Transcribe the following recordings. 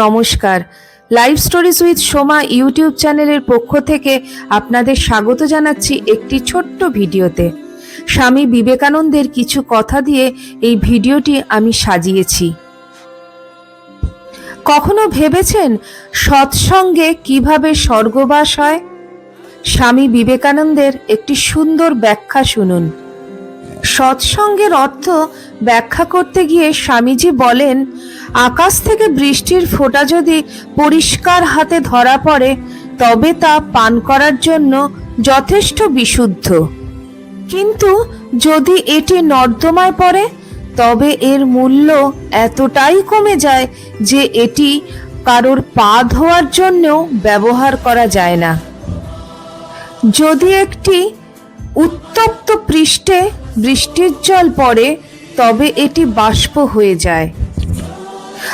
নমস্কার। Live stories with Soma YouTube চ্যানেলের পক্ষ থেকে আপনাদের স্বাগত জানাচ্ছি একটি ছোট্ট ভিডিওতে। স্বামী বিবেকানন্দের কিছু কথা দিয়ে এই ভিডিওটি আমি সাজিয়েছি। কখনো ভেবেছেন সৎসঙ্গে কীভাবে স্বর্গবাস হয়? স্বামী বিবেকানন্দের একটি সুন্দর ব্যাখ্যা শুনুন। সৎসঙ্গের অর্থ ব্যাখ্যা করতে গিয়ে স্বামীজি বলেন, আকাশ থেকে বৃষ্টির ফোঁটা যদি পরিষ্কার হাতে ধরা পড়ে, তবে তা পান করার জন্য যথেষ্ট বিশুদ্ধ। কিন্তু যদি এটি নর্দমায় পড়ে, তবে এর মূল্য এতটাই কমে যায় যে এটি কারোর পা ধোয়ার জন্যও ব্যবহার করা যায় না। যদি একটি উত্তপ্ত পৃষ্ঠে বৃষ্টির জল পড়ে, তবে এটি বাষ্প হয়ে যায়।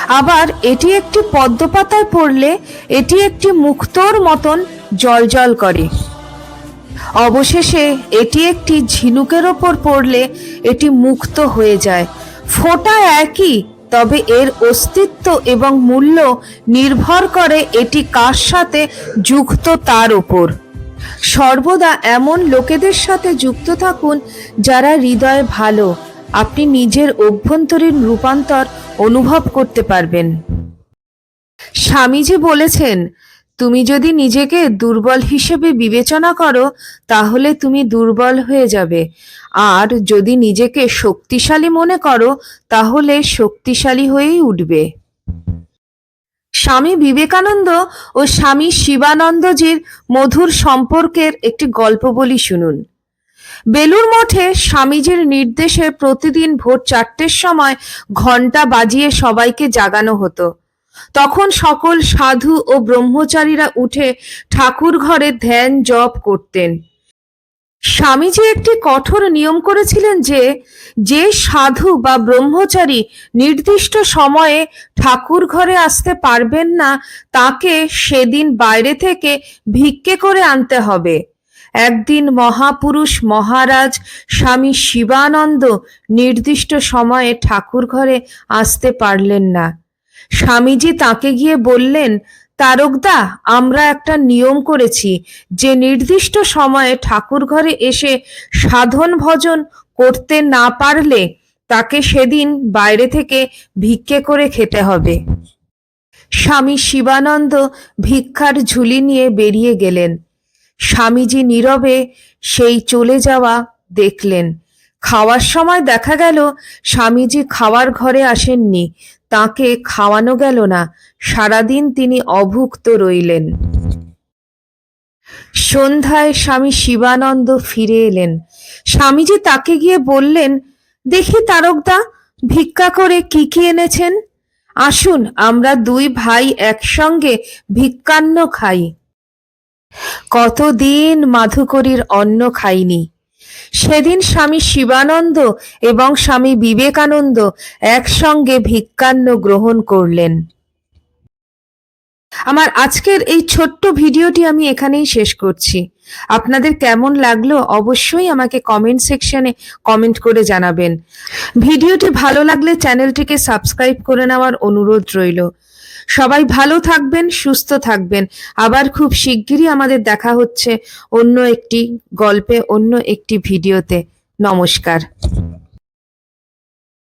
আবার এটি একটি পদ্মপাতায় পড়লে এটি একটি মুক্তোর মতন জলজল করে। অবশেষে এটি একটি ঝিনুকের ওপর পড়লে এটি মুক্ত হয়ে যায়। ফোঁটা একই, তবে এর অস্তিত্ব এবং মূল্য নির্ভর করে এটি কার সাথে যুক্ত তার ওপর। সর্বদা এমন লোকেদের সাথে যুক্ত থাকুন যারা হৃদয় ভালো। আপনি নিজের অভ্যন্তরীণ রূপান্তর অনুভব করতে পারবেন। স্বামীজি বলেছেন, তুমি যদি নিজেকে দুর্বল হিসেবে বিবেচনা করো, তাহলে তুমি দুর্বল হয়ে যাবে। আর যদি নিজেকে শক্তিশালী মনে করো, তাহলে শক্তিশালী হয়েই উঠবে। স্বামী বিবেকানন্দ ও স্বামী শিবানন্দজির মধুর সম্পর্কের একটি গল্প বলি শুনুন। বেলুর মঠে স্বামীজির নির্দেশে প্রতিদিন ভোর চারটের সময় ঘণ্টা বাজিয়ে সবাইকে জাগানো হতো। তখন সকল সাধু ও ব্রহ্মচারীরা উঠে ঠাকুর ঘরে ধ্যান জপ করতেন। স্বামীজি একটি কঠোর নিয়ম করেছিলেন যে যে সাধু বা ব্রহ্মচারী নির্দিষ্ট সময়ে ঠাকুর ঘরে আসতে পারবেন না, তাকে সেদিন বাইরে থেকে ভিক্ষে করে আনতে হবে। একদিন মহাপুরুষ মহারাজ স্বামী শিবানন্দ নির্দিষ্ট সময়ে ঠাকুর ঘরে আসতে পারলেন না। স্বামীজি তাকে গিয়ে বললেন তারকদা, আমরা একটা নিয়ম করেছি। যে নির্দিষ্ট সময়ে ঠাকুর ঘরে এসে সাধন ভজন করতে না পারলে তাকে সেদিন বাইরে থেকে ভিক্ষে করে খেতে হবে। স্বামী শিবানন্দ ভিক্ষার ঝুলি নিয়ে বেরিয়ে গেলেন। স্বামীজি নীরবে সেই চলে যাওয়া দেখলেন। খাওয়ার সময় দেখা গেল, স্বামীজি খাওয়ার ঘরে আসেননি, তাকে খাওয়ানো গেল না, সারাদিন তিনি অভুক্ত রইলেন। সন্ধ্যায় স্বামী শিবানন্দ ফিরে এলেন। স্বামীজি তাকে গিয়ে বললেন, দেখি তারকদা, ভিক্ষা করে কি কি এনেছেন? আসুন, আমরা দুই ভাই একসঙ্গে ভিক্ষান্ন খাই। কতদিন মাধুকরীর অন্ন খাইনি। সেদিন স্বামী শিবানন্দ এবং স্বামী বিবেকানন্দ একসঙ্গে ভিক্ষান্ন গ্রহণ করলেন। আমার আজকের এই ছোট্ট ভিডিওটি আমি এখানেই শেষ করছি। আপনাদের কেমন লাগল অবশ্যই আমাকে কমেন্ট সেকশনে কমেন্ট করে জানাবেন। ভিডিওটি ভালো লাগলে চ্যানেলটিকে সাবস্ক্রাইব করে নেওয়ার অনুরোধ রইল। সবাই ভালো থাকবেন, সুস্থ থাকবেন। আবার খুব শিগগিরই আমাদের দেখা হচ্ছে অন্য একটি গল্পে, অন্য একটি ভিডিওতে। নমস্কার।